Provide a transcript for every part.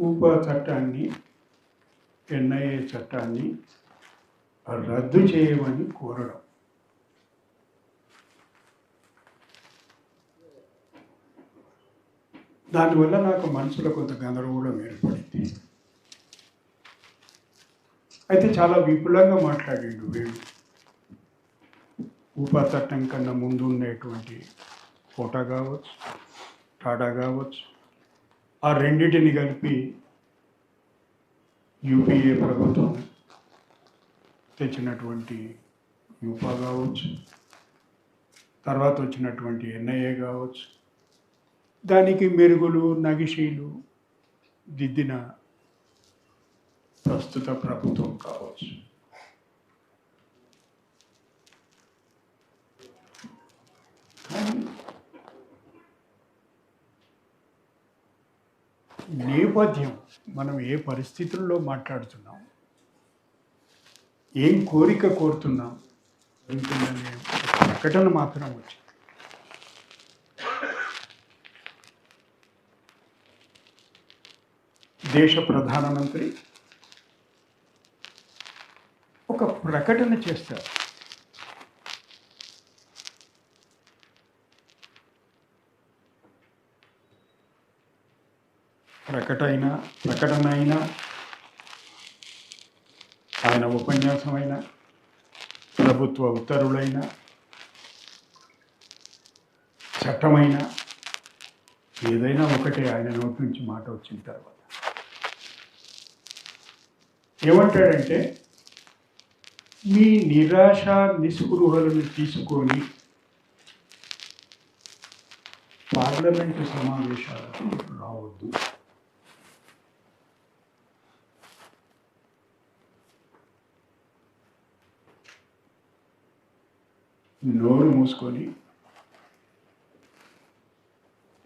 ఊపా చట్టాన్ని ఎన్ఐఏ చట్టాన్ని రద్దు చేయమని కోరడం. దానివల్ల నాకు మనసులో కొంత గందరగోళం ఏర్పడింది. అయితే చాలా విపులంగా మాట్లాడిండు వీడు. ఉపా చట్టం కన్నా ముందు ఉండేటువంటి కోటా కావచ్చు టాటా కావచ్చు ఆ రెండింటిని కలిపి యూపీఏ ప్రభుత్వం తెచ్చినటువంటి యూపా కావచ్చు తర్వాత వచ్చినటువంటి ఎన్ఐఏ కావచ్చు దానికి మెరుగులు నగిషీలు దిద్దిన ప్రస్తుత ప్రభుత్వం కావచ్చు. కానీ నేపథ్యం మనం ఏ పరిస్థితుల్లో మాట్లాడుతున్నాం? ఏం కోరిక కోరుతున్నాం? జరుగుతుందనే ప్రకటన మాత్రం వచ్చింది. దేశ ప్రధానమంత్రి ఒక ప్రకటన చేస్తారు. ప్రకటన ప్రకటన అయినా ఆయన ఉపన్యాసమైన ప్రభుత్వ ఉత్తర్వులైన చట్టమైన ఏదైనా ఒకటే ఆయన నోటి నుంచి మాట వచ్చిన తర్వాత. ఏమంటాడంటే మీ నిరాశ నిస్పృహలను తీసుకొని పార్లమెంటు సమావేశాలకు రావద్దు. నోరు మూసుకొని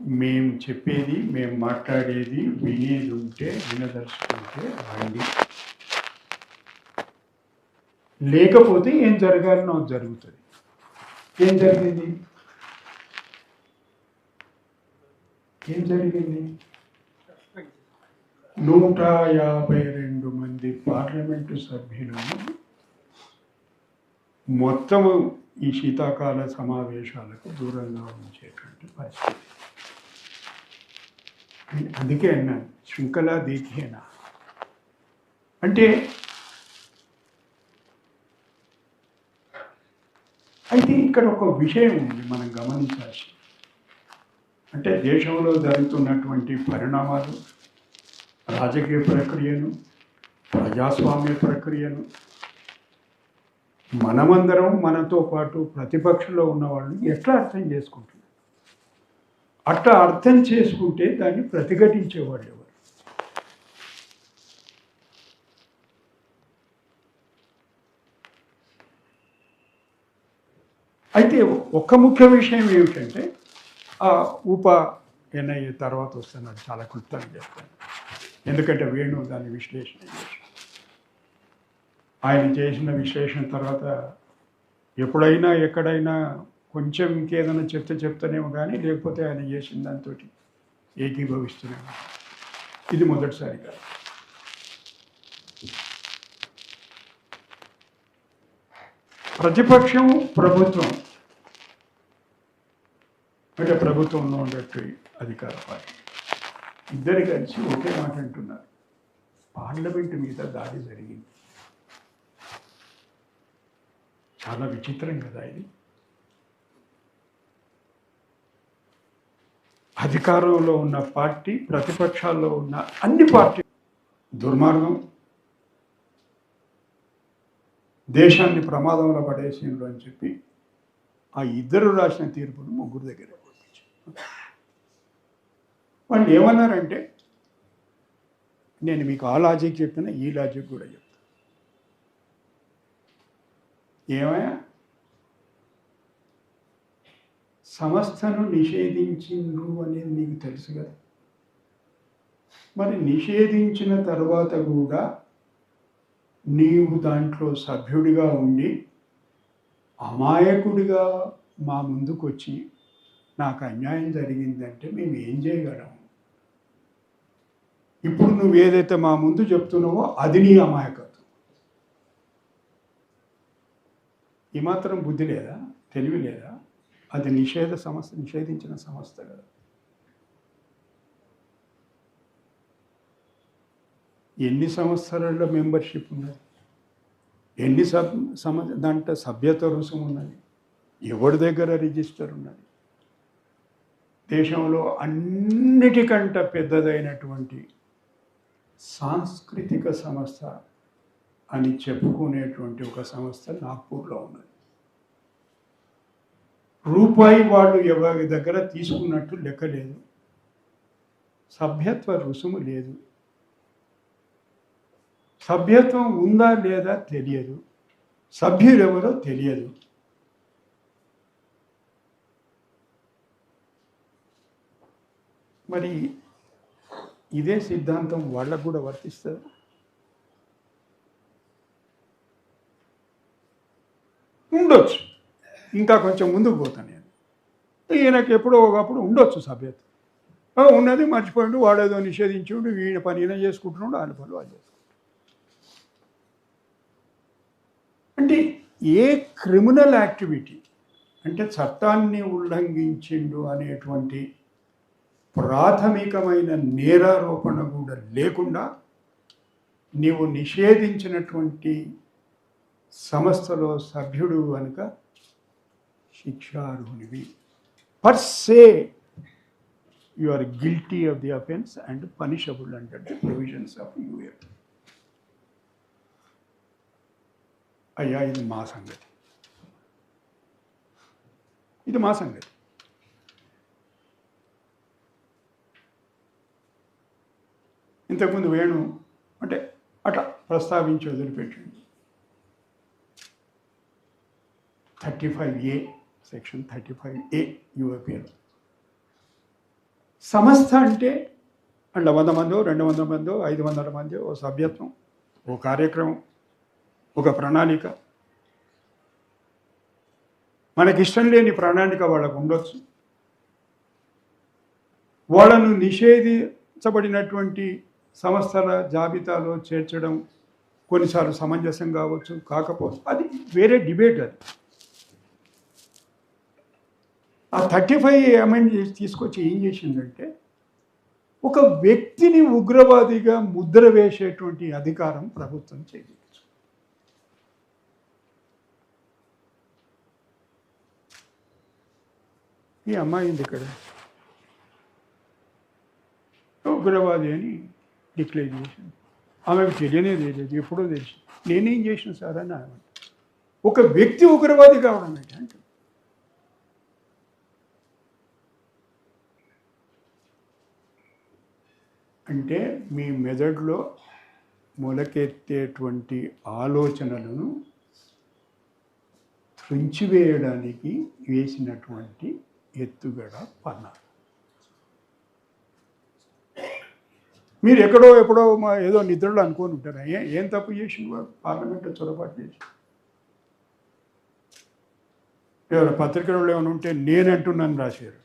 మేము చెప్పేది మేము మాట్లాడేది వినేది ఉంటే వినదలుచుకుంటే రండి. లేకపోతే ఏం జరగాలనో జరుగుతుంది. ఏం జరిగింది? ఏం జరిగింది? నూట యాభై రెండు మంది పార్లమెంటు సభ్యులను మొత్తము ఈ శీతాకాల సమావేశాలకు దూరంగా ఉంచేటువంటి పరిస్థితి. అందుకే అన్నాను శృంఖలా దీఖేనా అంటే అయితే ఇక్కడ ఒక విషయం ఉంది మనం గమనించాల్సి అంటే దేశంలో జరుగుతున్నటువంటి పరిణామాలు రాజకీయ ప్రక్రియను ప్రజాస్వామ్య ప్రక్రియను మనమందరం మనతో పాటు ప్రతిపక్షంలో ఉన్నవాళ్ళని ఎట్లా అర్థం చేసుకుంటున్నారు అట్లా అర్థం చేసుకుంటే దాన్ని ప్రతిఘటించేవాళ్ళు ఎవరు? అయితే ఒక్క ముఖ్య విషయం ఏమిటంటే ఆ ఉప ఎన్ఐఏ తర్వాత వస్తున్నాడు చాలా క్లుప్తంగా చెప్తాను. ఎందుకంటే వేణు దాని విశ్లేషణ ఆయన చేసిన విశ్లేషణ తర్వాత ఎప్పుడైనా ఎక్కడైనా కొంచెం ఇంకేదైనా చెప్తే చెప్తానేమో కానీ లేకపోతే ఆయన చేసిన దాంతో ఏకీభవిస్తున్నాము ఇది మొదటిసారి కాదు. ప్రతిపక్షం ప్రభుత్వం అంటే ప్రభుత్వంలో ఉండేట్టు అధికార పార్టీ. ఇద్దరు కలిసి ఒకే మాట అంటున్నారు. పార్లమెంట్ మీద దాడి జరిగింది. చాలా విచిత్రం కదా ఇది. అధికారంలో ఉన్న పార్టీ ప్రతిపక్షాల్లో ఉన్న అన్ని పార్టీ దుర్మార్గం. దేశాన్ని ప్రమాదంలో పడేసిండ్రు అని చెప్పి ఆ ఇద్దరు రాసిన తీర్పును ముగ్గురు దగ్గర వాళ్ళు ఏమన్నారంటే నేను మీకు ఆ లాజిక్ చెప్పిన ఈ లాజిక్ కూడా చెప్తాను ఏమయ్యా? సంస్థను నిషేధించిండ్రు అనేది నీకు తెలుసు కదా. మరి నిషేధించిన తర్వాత కూడా నీవు దాంట్లో సభ్యుడిగా ఉండి అమాయకుడిగా మా ముందుకు వచ్చి నాకు అన్యాయం జరిగిందంటే మేము ఏం చేయగలం? ఇప్పుడు నువ్వు ఏదైతే మా ముందు చెప్తున్నావో అది నీ అమాయకం ఈ మాత్రం బుద్ధి లేదా? తెలివి లేదా? అది నిషేధ సంస్థ నిషేధించిన సంస్థ కదా. ఎన్ని సంవత్సరాల్లో మెంబర్షిప్ ఉన్నది? ఎన్ని సబ్ సమ దాంట్లో సభ్యత రుసుము ఉన్నది? ఎవరి దగ్గర రిజిస్టర్ ఉన్నది? దేశంలో అన్నిటికంట పెద్దదైనటువంటి సాంస్కృతిక సంస్థ అని చెప్పుకునేటువంటి ఒక సంస్థ నాగ్పూర్లో ఉన్నది. రూపాయి వాళ్ళు ఎవరి దగ్గర తీసుకున్నట్టు లెక్క లేదు. సభ్యత్వ రుసుము లేదు. సభ్యత్వం ఉందా లేదా తెలియదు. సభ్యులెవరో తెలియదు. మరి ఇదే సిద్ధాంతం వాళ్ళకు కూడా వర్తిస్తుంది? ఉండొచ్చు. ఇంకా కొంచెం ముందుకు పోతాను నేను. ఈయనకి ఎప్పుడో ఒకప్పుడు ఉండొచ్చు సభ్యత ఉన్నది మర్చిపోయిండు వాడేదో నిషేధించుండు వీడి పని ఈయన చేసుకుంటున్నాడు ఆయన పనులు వాళ్ళు అంటే ఏ క్రిమినల్ యాక్టివిటీ అంటే చట్టాన్ని ఉల్లంఘించిండు అనేటువంటి ప్రాథమికమైన నేరారోపణ కూడా లేకుండా నీవు నిషేధించినటువంటి సంస్థలో సభ్యుడు కనుక శిక్షార్హునివి per se you are guilty of the offence and punishable అంటే ప్రొవిజన్స్ ఆఫ్ యూఎఫ్ అయ్యా ఇది మా సంగతి. ఇది మా సంగతి. ఇంతకుముందు వేణు అంటే అట్లా ప్రస్తావించి వదిలిపెట్టండి thirty five A section thirty five A European సంస్థ అంటే అండ్ వంద మందో రెండు వందల మందో ఐదు వందల మంది ఓ సభ్యత్వం ఓ కార్యక్రమం ఒక ప్రణాళిక. మనకిష్టం లేని ప్రణాళిక వాళ్ళకు ఉండొచ్చు. వాళ్ళను నిషేధించబడినటువంటి సంస్థల జాబితాలో చేర్చడం కొన్నిసార్లు సమంజసం కావచ్చు కాకపోవచ్చు. అది వేరే డిబేట్ అది. ఆ థర్టీ ఫైవ్ అమెండ్ చేసి తీసుకొచ్చి ఏం చేసిందంటే ఒక వ్యక్తిని ఉగ్రవాదిగా ముద్ర వేసేటువంటి అధికారం ప్రభుత్వం చేయవచ్చు ఈ అమ్మాయి ఉంది ఇక్కడ. ఉగ్రవాది అని డిక్లేర్ చేసింది. ఆమెకు తెలియనే తెలియదు ఎప్పుడో తెలిసింది. నేనేం చేసిన సార్ అని ఆమె ఒక వ్యక్తి ఉగ్రవాది కావడం ఏంటంటే అంటే మీ మెదడులో మొలకెత్తేటువంటి ఆలోచనలను త్రుంచివేయడానికి వేసినటువంటి ఎత్తుగడ పన్న. మీరు ఎక్కడో ఎప్పుడో మా ఏదో నిద్రలో అనుకొని ఉంటారు. ఏ- ఏం తప్పు చేసిండు పార్లమెంట్ పార్లమెంట్లో చొరబాటు చేసి. ఎవరు పత్రికలలో ఏమైనా ఉంటే నేనంటున్నాను రాశారు.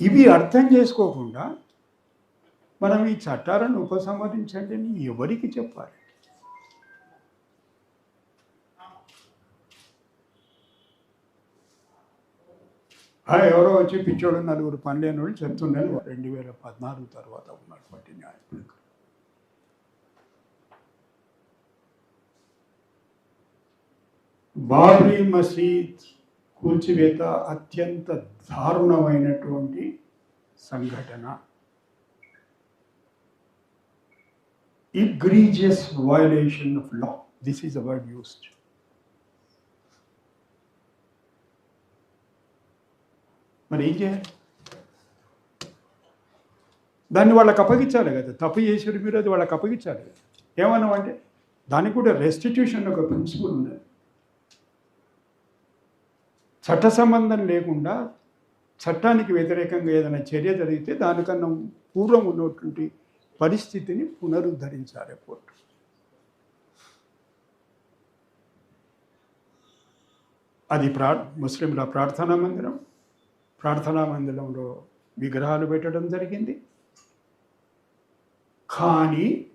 ఇవి అర్థం చేసుకోకుండా మనం ఈ చట్టాలను ఉపసంహరించండి అని ఎవరికి చెప్పాలి? ఎవరో వచ్చి పిచ్చోడు నలుగురు పనిలేని వాళ్ళు చెప్తున్నాను రెండు వేల పద్నాలుగు తర్వాత ఉన్నటువంటి న్యాయం. బాబ్రీ మసీద్ కూల్చివేత అత్యంత దారుణమైనటువంటి సంఘటన. Egregious violation of law. This is the word used. మరి ఏం చేయాలి? దాన్ని వాళ్ళకి అప్పగించాలి కదా. తప్పు చేసారు మీరు అది వాళ్ళకి అప్పగించాలి కదా. ఏమన్నామంటే దానికి కూడా రెస్టిట్యూషన్ ఒక ప్రిన్సిపల్ ఉన్నది. చట్ట సంబంధం లేకుండా చట్టానికి వ్యతిరేకంగా ఏదైనా చర్య జరిగితే దానికన్నా పూర్వం ఉన్నటువంటి పరిస్థితిని పునరుద్ధరించాలి కోర్టు. అది ప్రా ముస్లింల ప్రార్థనా మందిరం. ప్రార్థనా మందిరంలో విగ్రహాలు పెట్టడం జరిగింది. కానీ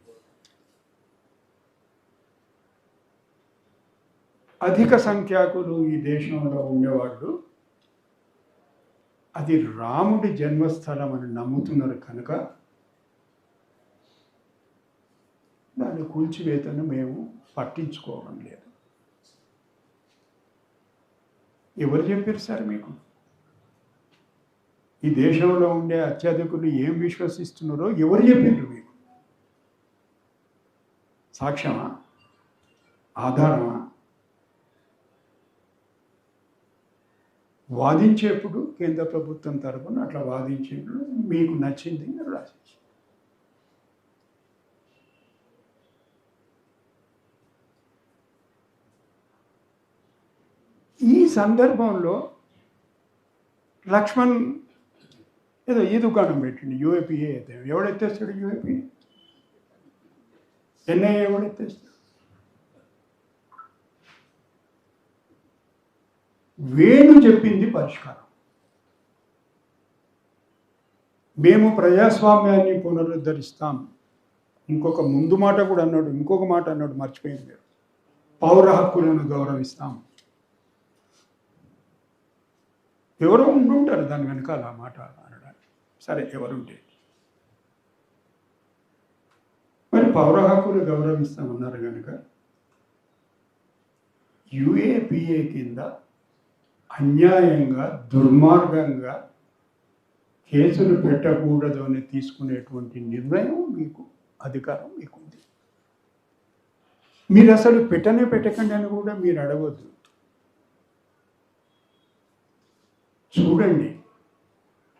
అధిక సంఖ్యాకులు ఈ దేశంలో ఉండేవాళ్ళు. అది రాముడి జన్మస్థలం అని నమ్ముతున్నారు కనుక దాని కూల్చివేతను మేము పట్టించుకోవడం లేదు. ఎవరు చెప్పారు సార్ మీకు? ఈ దేశంలో ఉండే అత్యధికులు ఏం విశ్వసిస్తున్నారో ఎవరు చెప్పారు మీకు? సాక్ష్యమా? ఆధారమా? వాదించేప్పుడు కేంద్ర ప్రభుత్వం తరపున అట్లా వాదించేప్పుడు మీకు నచ్చింది మీరు రాసేసి. ఈ సందర్భంలో లక్ష్మణ్ ఏదో ఈ దుకాణం పెట్టింది యూఏపీఏ అయితే. ఎవడెత్తేస్తాడు యూఏపీ ఎన్ఐఏ ఎవడెత్తేస్తాడు వేణు చెప్పింది పరిష్కారం. మేము ప్రజాస్వామ్యాన్ని పునరుద్ధరిస్తాం. ఇంకొక ముందు మాట కూడా అన్నాడు ఇంకొక మాట అన్నాడు మర్చిపోయింది మీరు. పౌర హక్కులను గౌరవిస్తాం. ఎవరో ఉండుంటారు దాని వెనకాల ఆ మాట అనడానికి. సరే ఎవరుంటే మరి పౌర హక్కులు గౌరవిస్తామన్నారు కనుక యుఏపిఏ కింద అన్యాయంగా దుర్మార్గంగా కేసులు పెట్టకూడదు అని తీసుకునేటువంటి నిర్ణయం మీకు అధికారం మీకుంది. మీరు అసలు పెట్టనే పెట్టకండి అని కూడా మీరు అడగద్దు. చూడండి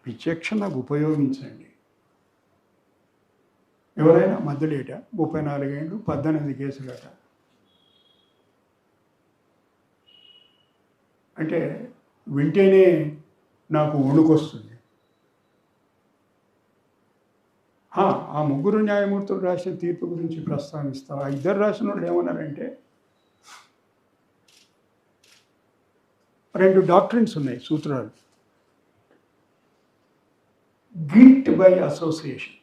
విచక్షణ ఉపయోగించండి. ఎవరైనా మధ్యలేట ముప్పై నాలుగేళ్ళు పద్దెనిమిది కేసులట. అంటే వింటేనే నాకు వణుకొస్తుంది ఆ, ముగ్గురు న్యాయమూర్తులు రాసిన తీర్పు గురించి ప్రస్తావిస్తా. ఆ ఇద్దరు రాసిన వాళ్ళు ఏమన్నారంటే రెండు డాక్టరీన్స్ ఉన్నాయి సూత్రాలు. Guilt by association.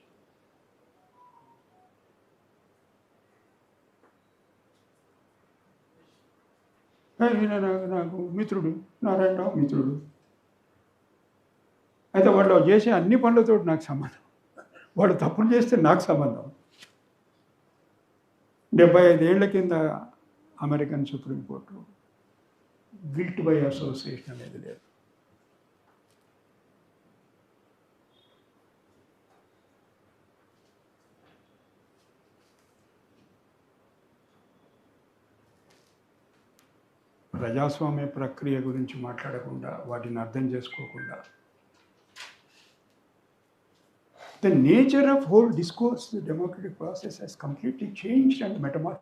నాకు మిత్రుడు నారాయణరావు మిత్రుడు. అయితే వాళ్ళు చేసే అన్ని పనులతో నాకు సంబంధం. వాడు తప్పులు చేస్తే నాకు సంబంధం. డెబ్బై ఐదేళ్ళ కింద American supreme court guilt by association అనేది లేదు. ప్రజాస్వామ్య ప్రక్రియ గురించి మాట్లాడకుండా వాటిని అర్థం చేసుకోకుండా. The nature of whole discourse democratic process has completely changed and మెటమార్